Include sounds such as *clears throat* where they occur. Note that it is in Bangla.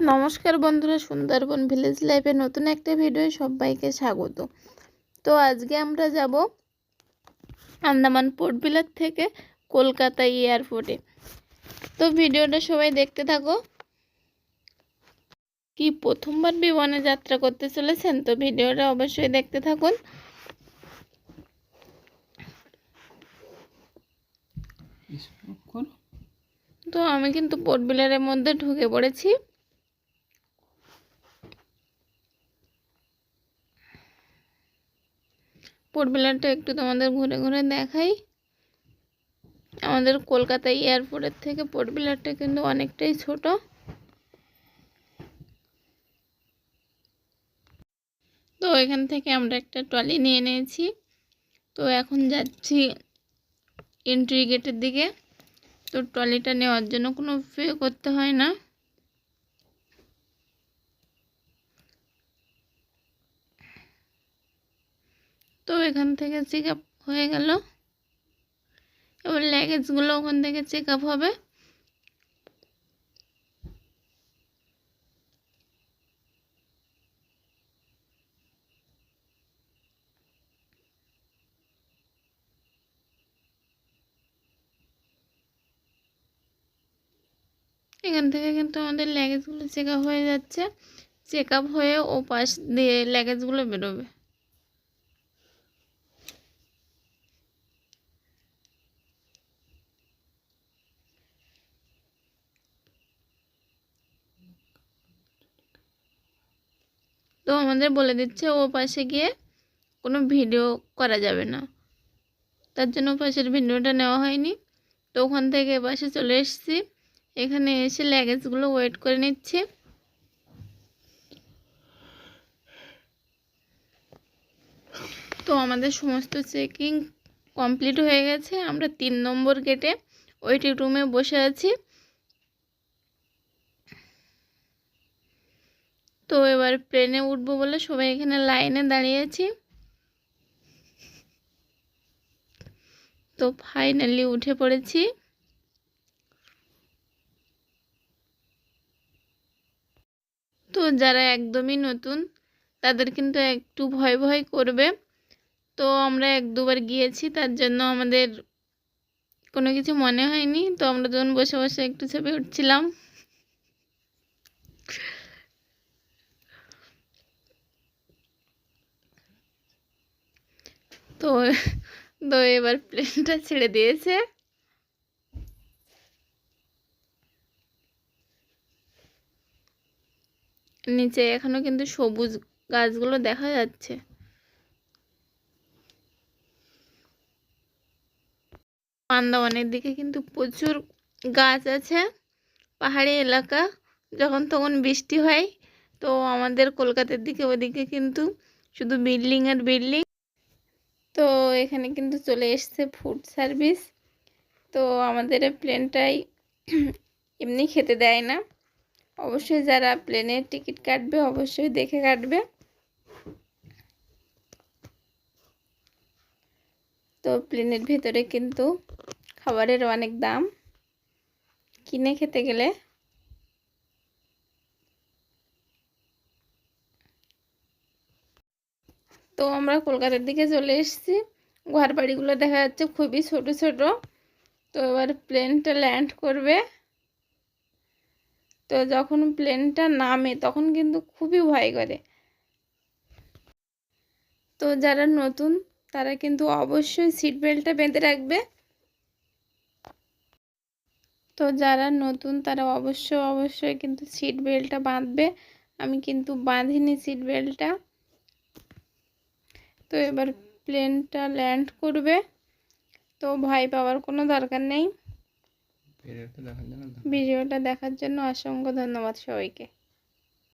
নমস্কার বন্ধুরা সুন্দরবন ভিলেজ লাইফে নতুন একটা ভিডিও সবাইকে স্বাগত। তো আজকে আমরা যাব আন্দামান পোর্ট বিলার থেকে কলকাতা এয়ারপোর্টে। তো ভিডিওটা সবাই দেখতে থাকো। কি প্রথমবার বিমানে যাত্রা করতে চলেছেন? তো ভিডিওটা অবশ্যই দেখতে থাকুন। তো আমি কিন্তু পোর্ট বিলারের মধ্যে ঢুকে পড়েছি। পোর্ট বিলারটা একটু তোমাদের ঘুরে ঘুরে দেখাই। আমাদের কলকাতা এয়ারপোর্টের থেকে পোর্ট বিলারটা কিন্তু অনেকটাই ছোট। তো এখান থেকে আমরা একটা ট্রলি নিয়ে নিয়েছি। তো এখন যাচ্ছি এন্ট্রি গেটের দিকে। তো ট্রলিটা নেওয়ার জন্য কোনো পে করতে হয় না। তো এখান থেকে চেক আপ হয়ে গেল। এবার ল্যাগেজগুলো ওখান থেকে চেক আপ হবে। এখান থেকে কিন্তু আমাদের ল্যাগেজগুলো চেক আপ হয়ে যাচ্ছে। চেক আপ হয়ে ও পাশ দিয়ে ল্যাগেজগুলো বেরোবে। তো আমাদের বলে দিচ্ছে ও পাশে গিয়ে কোনো ভিডিও করা যাবে না। তার জন্য পাশের ভিডিওটা নেওয়া হয়নি। তো ওখান থেকে পাশে চলে এসেছি। এখানে এসে ল্যাগেজগুলো ওয়েট করে নিচ্ছি। তো আমাদের সমস্ত চেকিং কমপ্লিট হয়ে গেছে। আমরা তিন নম্বর গেটে ওয়েটিং রুমে বসে আছি। তো এবার প্লেনে উঠবো বলে সবাই এখানে লাইনে দাঁড়িয়ে আছি। তো ফাইনালি উঠে পড়েছি। তো যারা একদমই নতুন, তাদের কিন্তু একটু ভয় ভয় করবে। তো আমরা এক দুবার গিয়েছি, তার জন্য আমাদের কোনো কিছু মনে হয়নি। তো আমরা যখন বসে বসে একটু ছবি উঠছিলাম তো তো এবার প্লেনটা ছেড়ে দিয়েছে। নিচে এখনও কিন্তু সবুজ গাছগুলো দেখা যাচ্ছে। আন্দামানের দিকে কিন্তু প্রচুর গাছ আছে। পাহাড়ি এলাকা, যখন তখন বৃষ্টি হয়, তো আমাদের কলকাতার দিকে ওদিকে কিন্তু শুধু বিল্ডিং আর বিল্ডিং। তো এখানে কিন্তু চলে এসছে ফুড সার্ভিস তো আমাদের প্লেনটাই *clears throat* এমনি খেতে দেয় না। অবশ্যই যারা প্লেনের টিকিট কাটবে, অবশ্যই দেখে কাটবে। তো প্লেনের ভেতরে কিন্তু খাবারের অনেক দাম। কিনে খেতে গেলে তো আমরা কলকাতার দিকে চলে এসেছি। ঘর বাড়িগুলো দেখা যাচ্ছে খুবই ছোট ছোট। তো এবার প্লেনটা ল্যান্ড করবে। তো যখন প্লেনটা নামে তখন কিন্তু খুবই ভয় করে। তো যারা নতুন, তারা কিন্তু অবশ্যই সিট বেল্টটা বেঁধে রাখবে। তো যারা নতুন, তারা অবশ্যই অবশ্যই কিন্তু সিট বেল্টটা বাঁধবে। আমি কিন্তু বাঁধিনি সিট বেল্টটা তো এবার প্লেনটা ল্যান্ড করবে। তো ভয় পাওয়ার কোনো দরকার নেই। ভিডিওটা দেখার জন্য অসংখ্য ধন্যবাদ সবাইকে।